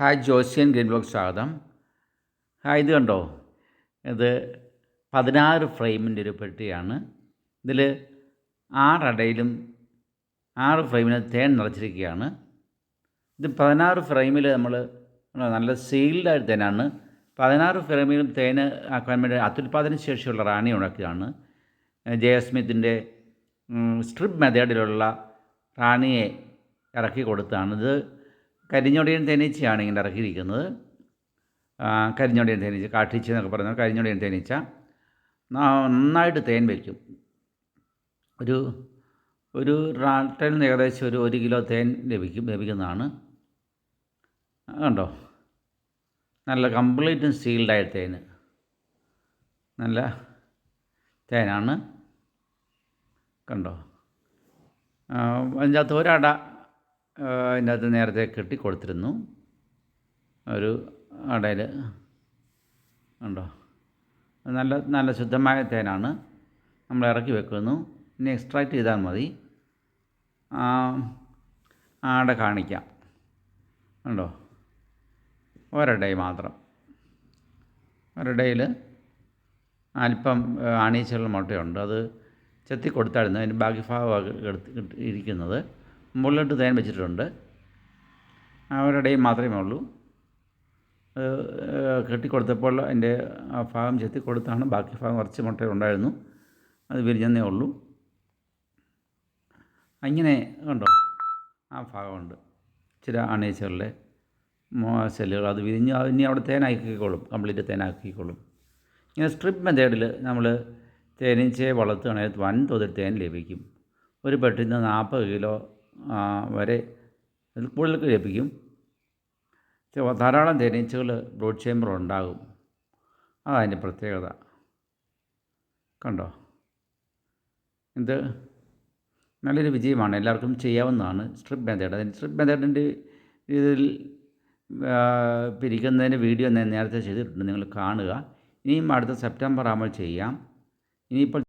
Hi ജോസിയൻ green block സ്വാഗതം. Hi ഇത് കണ്ടോ? ഇത് പതിനാറ് ഫ്രെയിമിന്റെ ഒരു പെട്ടിയാണ്. ഇതിൽ ആറടയിലും ആറ് ഫ്രെയിമിന് തേൻ നിറച്ചിരിക്കുകയാണ്. ഇത് പതിനാറ് ഫ്രെയിമിൽ നമ്മൾ നല്ല സീൽഡായ തേനാണ്. പതിനാറ് ഫ്രെയിമിലും തേൻ ആക്കാൻ വേണ്ടി അത്യുൽപാദന ശേഷിയുള്ള റാണി ഉണക്കുകയാണ്. ജയസ്മിത്തിന്റെ സ്ട്രിപ്പ് മെത്തേഡിലുള്ള റാണിയെ ഇറക്കി കൊടുത്താണ് ഇത് കരിഞ്ഞൊടിയൻ തേനീച്ചയാണ് ഇങ്ങനെ ഇറക്കിയിരിക്കുന്നത്. കരിഞ്ഞൊടിയൻ തേനീച്ച കാട്ടിച്ച എന്നൊക്കെ പറയുന്നത് കരിഞ്ഞൊടിയൻ തേനീച്ച. നന്നായിട്ട് തേൻ വയ്ക്കും ഒരു ഒരു റാട്ടയിൽ ഏകദേശം ഒരു ഒരു കിലോ തേൻ ലഭിക്കും ലഭിക്കുന്നതാണ്. കണ്ടോ? നല്ല കംപ്ലീറ്റും സീൽഡായ തേൻ. നല്ല തേനാണ്. കണ്ടോ? അതിന്റെ അകത്ത് ഒരട അതിന്റെ അകത്ത് നേരത്തെ കെട്ടി കൊടുത്തിരുന്നു ഒരു അടയിൽ ഉണ്ടോ നല്ല നല്ല ശുദ്ധമായ തേനാണ്. നമ്മൾ ഇറക്കി വെക്കുന്നു. ഇനി എക്സ്ട്രാക്ട് ചെയ്താൽ മതി. ആടെ കാണിക്കാം. ഉണ്ടോ ഒരടൈ മാത്രം. ഒരടയിൽ അല്പം അണീച്ചുള്ള മുട്ടയുണ്ട്. അത് ചെത്തി കൊടുത്തായിരുന്നു അതിന്റെ ബാക്കി ഭാഗമാണ് എടുത്ത് ഇരിക്കുന്നത്. മുകളിലോട്ട് തേൻ വെച്ചിട്ടുണ്ട്. അവരുടെയും മാത്രമേ ഉള്ളൂ. കെട്ടിക്കൊടുത്തപ്പോൾ ആ ഭാഗം ചെത്തി കൊടുത്താണ് ബാക്കി ഭാഗം കുറച്ച് മുട്ട ഉണ്ടായിരുന്നു. അത് വിരിഞ്ഞെന്നേ ഉള്ളൂ. അങ്ങനെ കണ്ടോ? ആ ഭാഗമുണ്ട്. ചില അണീച്ചകളിലെ സെല്ലുകൾ അത് വിരിഞ്ഞ് ഇനി അവിടെ തേനാക്കിക്കോളും. കംപ്ലീറ്റ് തേനാക്കിക്കോളും. ഇങ്ങനെ സ്ട്രിപ്പ് മെത്തേഡിൽ നമ്മൾ തേനീച്ചയെ വളർത്തുകയാണെങ്കിൽ വൻതോതിൽ തേൻ ലഭിക്കും. ഒരു പെട്ടിൽ നിന്ന് നാൽപ്പത് കിലോ വരെ കൂടുതൽ ലഭിക്കും. ധാരാളം തേനീച്ചകൾ ബ്രോഡ് ചേമ്പർ ഉണ്ടാകും. അതതിന്റെ പ്രത്യേകത. കണ്ടോ? ഇത് നല്ലൊരു വിജയമാണ്. എല്ലാവർക്കും ചെയ്യാവുന്നതാണ് സ്ട്രിപ്പ് മെത്തേഡ് അതിന് സ്ട്രിപ്പ് മെത്തേഡിന്റെ ഇതിൽ പിരിക്കുന്നതിന്റെ വീഡിയോ ഞാൻ നേരത്തെ ചെയ്തിട്ടുണ്ട്. നിങ്ങൾ കാണുക. ഇനിയും അടുത്ത സെപ്റ്റംബർ ആകുമ്പോൾ ചെയ്യാം. ഇനിയിപ്പോൾ